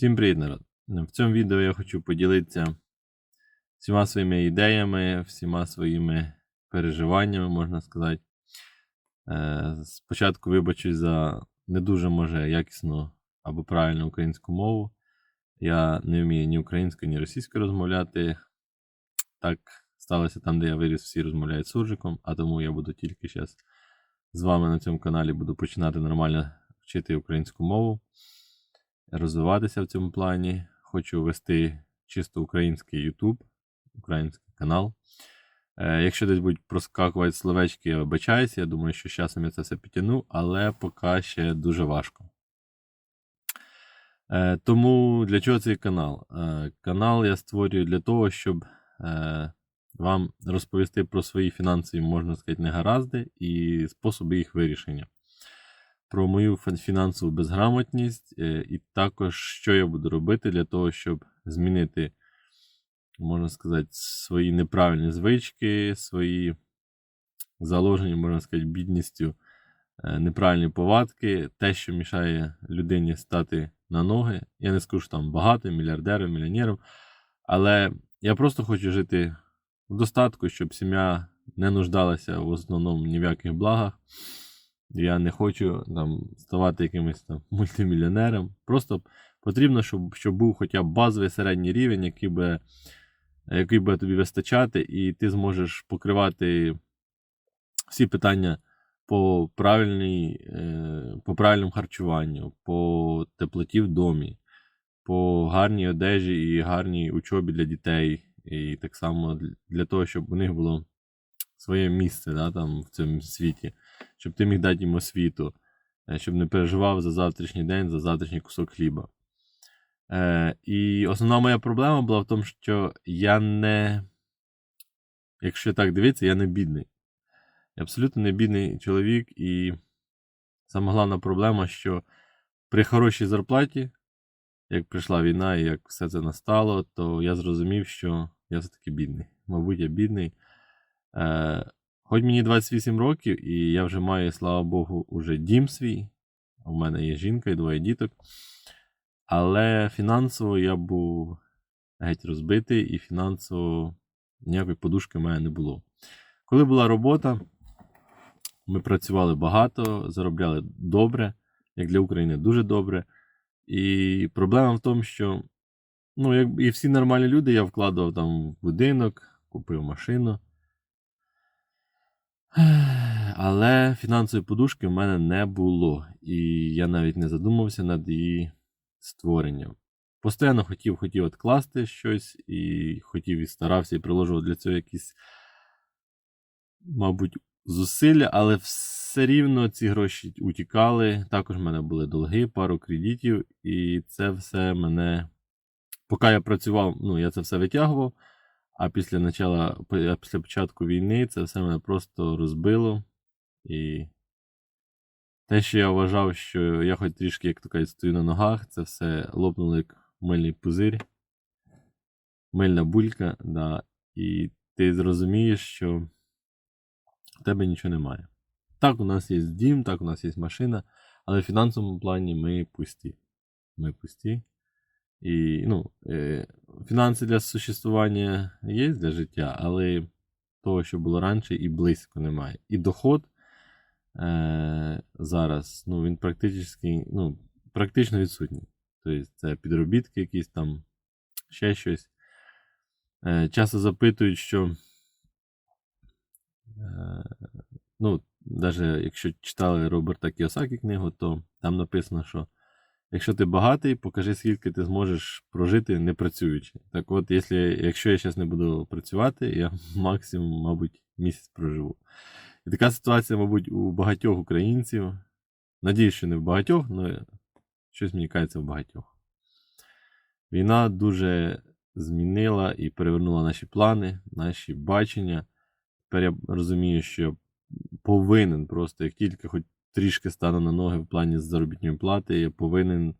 Всім привіт, народ! В цьому відео я хочу поділитися всіма своїми ідеями, всіма своїми переживаннями, можна сказати. Е, Спочатку вибачусь за не дуже може якісну або правильну українську мову. Я не вмію ні українською, ні російською розмовляти. Так сталося там, де я виріс, всі розмовляють суржиком, а тому я буду тільки зараз з вами на цьому каналі буду починати нормально вчити українську мову розвиватися в цьому плані. Хочу вести чисто український YouTube, український канал. Е, якщо десь будуть проскакувати словечки, я вибачаюся. Я думаю, що з часом я це все підтягну, але поки ще дуже важко. Е, тому для чого цей канал? Е, канал я створюю для того, щоб вам розповісти про свої фінансові, можна сказати, негаразди і способи їх вирішення про мою фінансову безграмотність, е, і також, що я буду робити для того, щоб змінити, можна сказати, свої неправильні звички, свої заложені, можна сказати, бідністю, е, неправильні повадки, те, що мішає людині стати на ноги. Я не скажу, що там багатим, мільярдером, мільйонером, але я просто хочу жити в достатку, щоб сім'я не нуждалася в основному ні в яких благах. Я не хочу там ставати якимось там мультимільйонером. Просто потрібно, щоб, щоб був хоча б базовий середній рівень, який би, який буде тобі вистачати, і ти зможеш покривати всі питання по, е, по правильному харчуванню, по теплоті в домі, по гарній одежі і гарній учобі для дітей. І так само для того, щоб у них було своє місце да, там, в цьому світі щоб ти міг дати їм освіту, е, щоб не переживав за завтрашній день, за завтрашній кусок хліба. Е, і основна моя проблема була в тому, що я не, якщо так дивитися, я не бідний. Я абсолютно не бідний чоловік, і сама головна проблема, що при хорошій зарплаті, як прийшла війна і як все це настало, то я зрозумів, що я все-таки бідний. Мабуть, я бідний. Е, Хоч мені 28 років, і я вже маю, слава Богу, уже дім свій. У мене є жінка і двоє діток. Але фінансово я був геть розбитий, і фінансово ніякої подушки в мене не було. Коли була робота, ми працювали багато, заробляли добре, як для України дуже добре. І проблема в тому, що ну, як і всі нормальні люди, я вкладував там в будинок, купив машину. Але фінансової подушки в мене не було, і я навіть не задумався над її створенням. Постійно хотів хотів відкласти щось, і хотів і старався, і приложував для цього якісь, мабуть, зусилля, але все рівно ці гроші утікали. Також в мене були долги, пару кредитів, і це все мене. Поки я працював, ну, я це все витягував. А після начала, після початку війни це все мене просто розбило. І те, що я вважав, що я хоч трішки, як то кажуть, стою на ногах, це все лопнуло як мильний пузир, мильна булька, да, і ти зрозумієш, що в тебе нічого немає. Так, у нас є дім, так, у нас є машина, але в фінансовому плані ми пусті. Ми пусті. І ну, е, фінанси для существування є для життя, але того, що було раніше, і близько немає. І доход е, зараз ну, він практично, ну, практично відсутній. Тобто це підробітки якісь там, ще щось. Е, часто запитують, що. Е, ну, навіть якщо читали Роберта Кіосакі книгу, то там написано, що. Якщо ти багатий, покажи, скільки ти зможеш прожити не працюючи. Так от, якщо, якщо я зараз не буду працювати, я максимум, мабуть, місяць проживу. І така ситуація, мабуть, у багатьох українців. Надіюсь, що не в багатьох, але щось мені кажеться в багатьох. Війна дуже змінила і перевернула наші плани, наші бачення. Тепер я розумію, що повинен просто, як тільки хоч трішки стану на ноги в плані заробітної плати, я повинен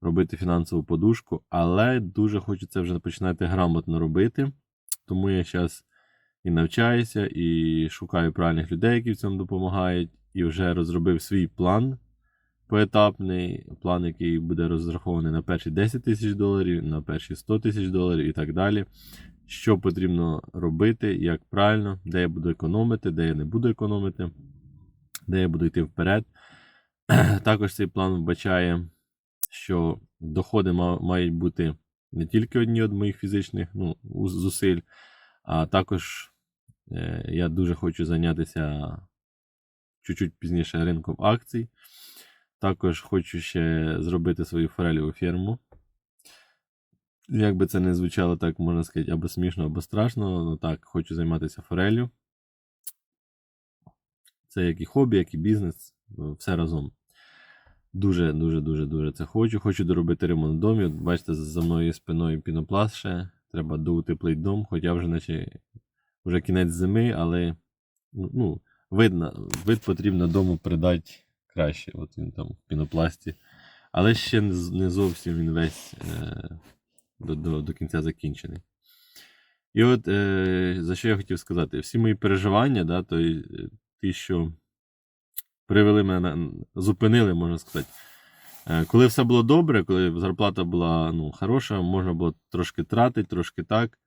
робити фінансову подушку, але дуже хочу це вже починати грамотно робити. Тому я зараз і навчаюся, і шукаю правильних людей, які в цьому допомагають, і вже розробив свій план поетапний план, який буде розрахований на перші 10 тисяч доларів, на перші 100 тисяч доларів і так далі. Що потрібно робити, як правильно, де я буду економити, де я не буду економити, де я буду йти вперед. Також цей план вбачає, що доходи мають бути не тільки одні від моїх фізичних ну, зусиль, а також е, я дуже хочу зайнятися чуть-чуть пізніше ринком акцій. Також хочу ще зробити свою форелеву ферму. Як би це не звучало, так можна сказати, або смішно, або страшно. Ну так, хочу займатися форелью. Це як і хобі, як і бізнес, ну, все разом. Дуже, дуже, дуже, це хочу. Хочу доробити ремонт в домі. От Бачите, за мною спиною пінопласт ще. Треба доутеплити дом, хоча вже наче вже кінець зими, але ну, видно, вид потрібно дому придати краще. От він там в пінопласті. Але ще не зовсім він весь е, до, до, до кінця закінчений. І от е, за що я хотів сказати, всі мої переживання, да, то е, ті, що привели мене, зупинили, можна сказати. Е, Коли все було добре, коли зарплата була ну, хороша, можна було трошки тратити, трошки так.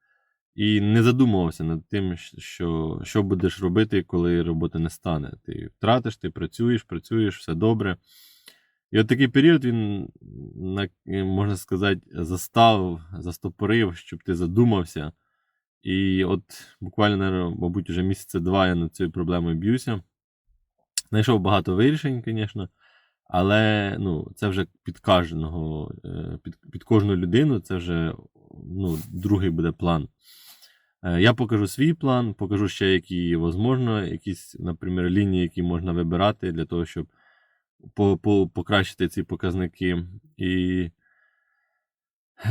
І не задумувався над тим, що, що будеш робити, коли роботи не стане. Ти втратиш, ти працюєш, працюєш, все добре. І от такий період він, можна сказати, застав, застопорив, щоб ти задумався. І от буквально, мабуть, вже місяця два я над цією проблемою б'юся. Знайшов багато вирішень, звісно, але ну, це вже під кожного, е, під, під кожну людину, це вже ну, другий буде план. Е, Я покажу свій план, покажу ще, які можливо, якісь, наприклад, лінії, які можна вибирати для того, щоб по, по, покращити ці показники. І,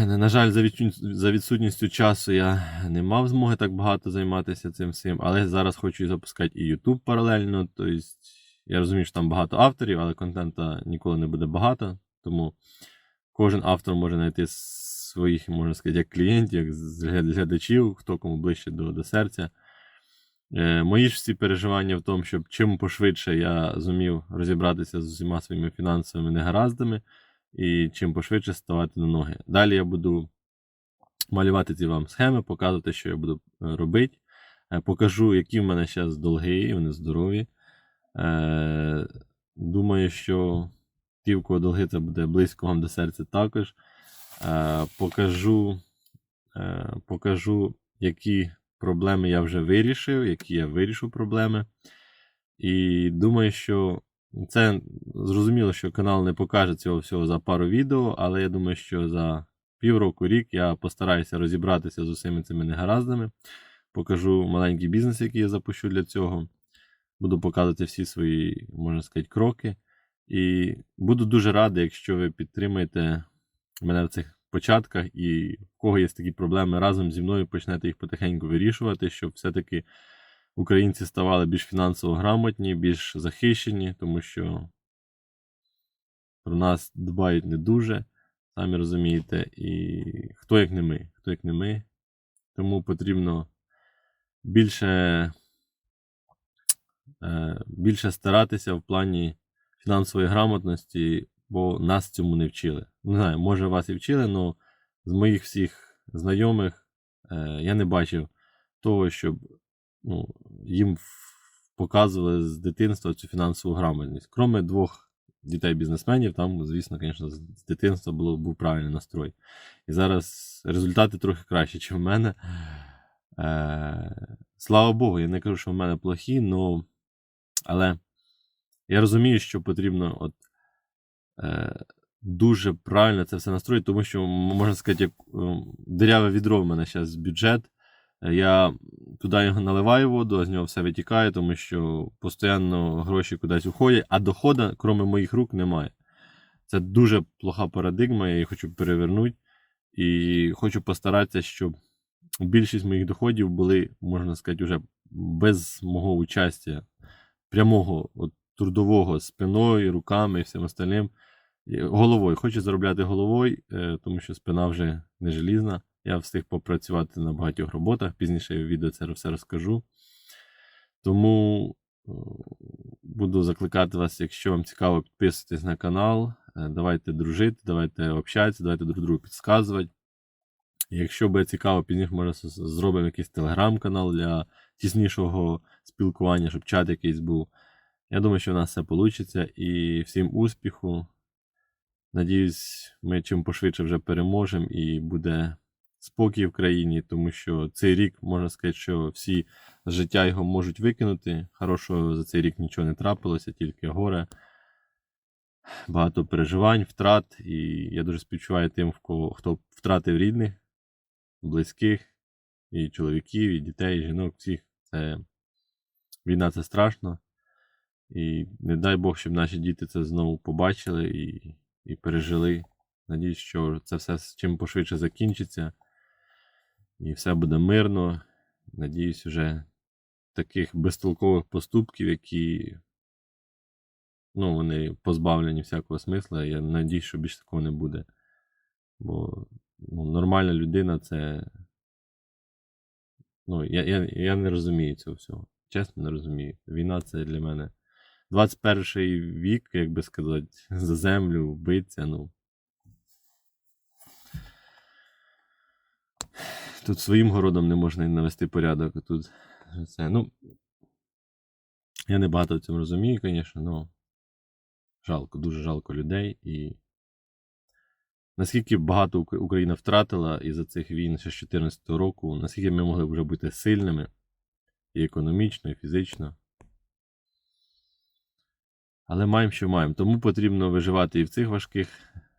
на жаль, за, відсутністю, часу я не мав змоги так багато займатися цим всім, але зараз хочу і запускати і YouTube паралельно. Тобто, я розумію, що там багато авторів, але контента ніколи не буде багато. Тому кожен автор може знайти своїх, можна сказати, як клієнтів, як глядачів, хто кому ближче до, до серця. Е, мої ж всі переживання в тому, щоб чим пошвидше я зумів розібратися з усіма своїми фінансовими негараздами і чим пошвидше ставати на ноги. Далі я буду малювати ці вам схеми, показувати, що я буду е, робити. Е, покажу, які в мене зараз долги, вони здорові. Е, думаю, що ті, в кого долги, це буде близько вам до серця також. Покажу, покажу, які проблеми я вже вирішив, які я вирішу проблеми. І думаю, що це зрозуміло, що канал не покаже цього всього за пару відео, але я думаю, що за півроку, рік я постараюся розібратися з усіми цими негараздами. Покажу маленький бізнес, який я запущу для цього. Буду показувати всі свої, можна сказати, кроки. І буду дуже радий, якщо ви підтримаєте мене в цих початках, і в кого є такі проблеми, разом зі мною почнете їх потихеньку вирішувати, щоб все-таки українці ставали більш фінансово грамотні, більш захищені, тому що про нас дбають не дуже, самі розумієте, і хто як не ми, хто як не ми. Тому потрібно більше, е, більше старатися в плані фінансової грамотності, бо нас цьому не вчили. Не знаю, може вас і вчили, але з моїх всіх знайомих е, я не бачив того, щоб ну, їм показували з дитинства цю фінансову грамотність. Кроме двох дітей-бізнесменів, там, звісно, звісно, з дитинства було, був правильний настрой. І зараз результати трохи кращі, ніж в мене. Е, слава Богу, я не кажу, що в мене плохі, но, але я розумію, що потрібно от, е, дуже правильно це все настроїти, тому що, можна сказати, як е, диряве відро в мене зараз бюджет. Е, Я туди його наливаю воду, а з нього все витікає, тому що постійно гроші кудись уходять, а доходу, крім моїх рук, немає. Це дуже плоха парадигма, я її хочу перевернути. І хочу постаратися, щоб більшість моїх доходів були, можна сказати, вже без мого участя, прямого, от, трудового спиною, руками і всім остальним. Головою. Хочу заробляти головою, е, тому що спина вже не желізна. Я встиг попрацювати на багатьох роботах. Пізніше я в відео це все розкажу. Тому е, буду закликати вас, якщо вам цікаво, підписуйтесь на канал. Е, Давайте дружити, давайте общатися, давайте друг другу підказувати. Якщо буде цікаво, пізніше може зробимо якийсь телеграм-канал для тіснішого спілкування, щоб чат якийсь був. Я думаю, що в нас все вийде. І всім успіху. Надіюсь, ми чим пошвидше вже переможемо і буде спокій в країні, тому що цей рік, можна сказати, що всі життя його можуть викинути. Хорошого за цей рік нічого не трапилося, тільки горе. Багато переживань, втрат. І я дуже співчуваю тим, в кого, хто втратив рідних, близьких, і чоловіків, і дітей, і жінок, всіх. Це війна це страшно. І не дай Бог, щоб наші діти це знову побачили і, і пережили. Надіюсь, що це все з чим пошвидше закінчиться. І все буде мирно. Надіюсь, вже таких безтолкових поступків, які ну, вони позбавлені всякого смисла. Я надіюсь, що більше такого не буде. Бо ну, нормальна людина це. Ну, я, я, я не розумію цього всього. Чесно, не розумію. Війна це для мене 21 вік, як би сказати, за землю биться. Ну. Тут своїм городом не можна навести порядок. Тут це. Ну, я не багато в цьому розумію, звісно, але жалко, дуже жалко людей. І наскільки багато Україна втратила із-за цих війн ще з 2014 року, наскільки ми могли вже бути сильними і економічно, і фізично. Але маємо, що маємо. Тому потрібно виживати і в цих важких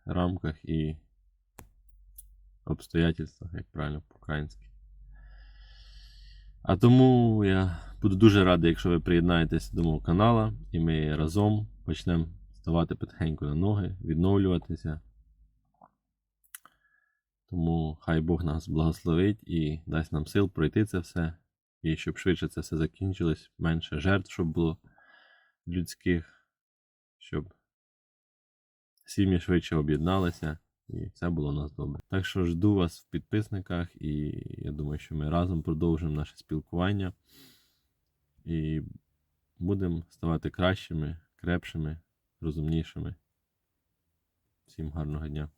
рамках, і обстоятельствах, як правильно по-українськи. А тому я буду дуже радий, якщо ви приєднаєтесь до мого канала, і ми разом почнемо ставати потихеньку на ноги, відновлюватися. Тому хай Бог нас благословить і дасть нам сил пройти це все. І щоб швидше це все закінчилось, менше жертв, щоб було людських, щоб сім'ї швидше об'єдналися і все було у нас добре. Так що жду вас в підписниках, і я думаю, що ми разом продовжимо наше спілкування і будемо ставати кращими, крепшими, розумнішими. Всім гарного дня!